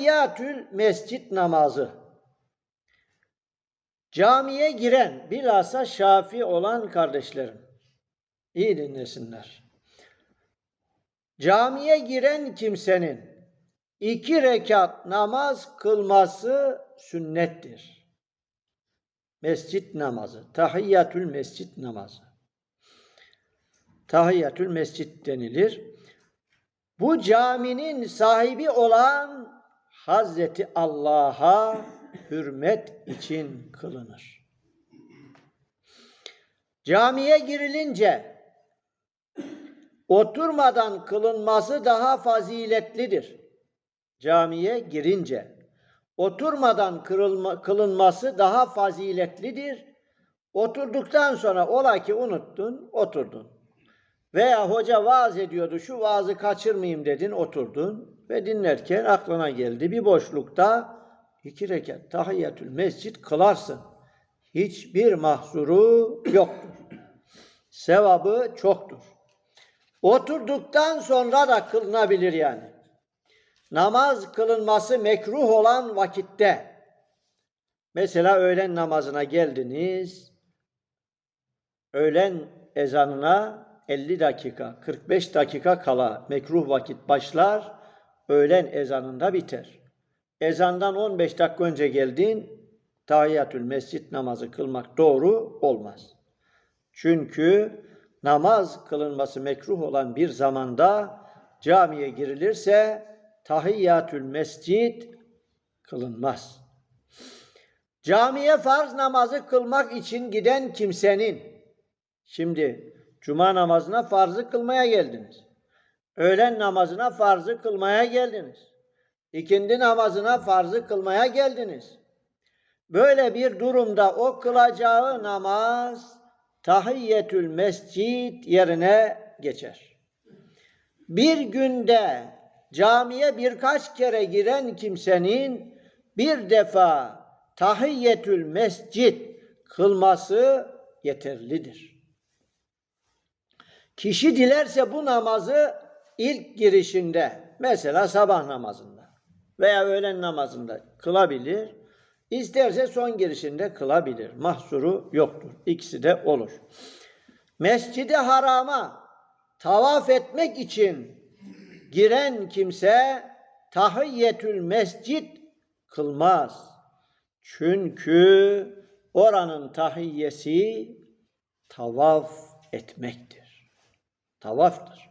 Tahiyyatül mescit namazı. Camiye giren bilhassa şafi olan kardeşlerim. iyi dinlesinler. Camiye giren kimsenin iki rekat namaz kılması sünnettir. Mescit namazı, tahiyyatül mescit namazı. Tahiyyatül mescit denilir. Bu caminin sahibi olan Hazreti Allah'a hürmet için kılınır. Camiye girilince oturmadan kılınması daha faziletlidir. Camiye girince oturmadan kırılma, kılınması daha faziletlidir. Oturduktan sonra ola ki unuttun, oturdun. Veya hoca vaaz ediyordu, şu vaazı kaçırmayayım dedin, oturdun ve dinlerken aklına geldi. Bir boşlukta iki rekat tahiyyatül mescit kılarsın. Hiçbir mahsuru yoktur. Sevabı çoktur. Oturduktan sonra da kılınabilir yani. Namaz kılınması mekruh olan vakitte. Mesela öğlen namazına geldiniz. Öğlen ezanına 50 dakika, 45 dakika kala mekruh vakit başlar. Öğlen ezanında biter. Ezandan 15 dakika önce geldin, tahiyyatül mescit namazı kılmak doğru olmaz. Çünkü namaz kılınması mekruh olan bir zamanda camiye girilirse tahiyyatül mescit kılınmaz. Camiye farz namazı kılmak için giden kimsenin şimdi cuma namazına farzı kılmaya geldiniz. Öğlen namazına farzı kılmaya geldiniz. İkindi namazına farzı kılmaya geldiniz. Böyle bir durumda o kılacağı namaz tahiyyetül mescid yerine geçer. Bir günde camiye birkaç kere giren kimsenin bir defa tahiyyetül mescid kılması yeterlidir. Kişi dilerse bu namazı ilk girişinde mesela sabah namazında veya öğlen namazında kılabilir. İsterse son girişinde kılabilir. Mahsuru yoktur. İkisi de olur. Mescidi harama tavaf etmek için giren kimse tahiyyetül mescid kılmaz. Çünkü oranın tahiyyesi tavaf etmektir. Tavaftır.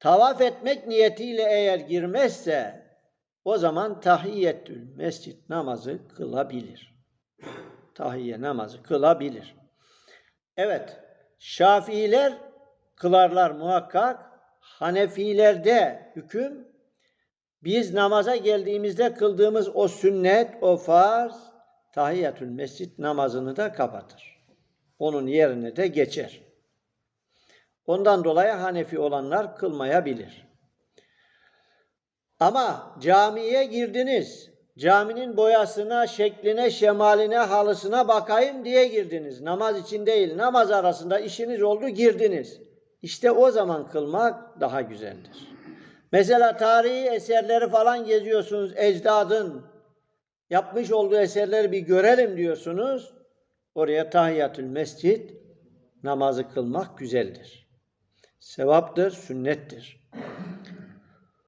Tavaf etmek niyetiyle eğer girmezse o zaman tahiyyetül mescit namazı kılabilir. Tahiyye namazı kılabilir. Evet, Şafiiler kılarlar muhakkak. Hanefilerde hüküm biz namaza geldiğimizde kıldığımız o sünnet, o farz tahiyyatül mescit namazını da kapatır. Onun yerine de geçer. Ondan dolayı Hanefi olanlar kılmayabilir. Ama camiye girdiniz. Caminin boyasına, şekline, şemaline, halısına bakayım diye girdiniz. Namaz için değil, namaz arasında işiniz oldu girdiniz. İşte o zaman kılmak daha güzeldir. Mesela tarihi eserleri falan geziyorsunuz, ecdadın yapmış olduğu eserleri bir görelim diyorsunuz. Oraya tahiyyatül mescid namazı kılmak güzeldir. Sevaptır, sünnettir.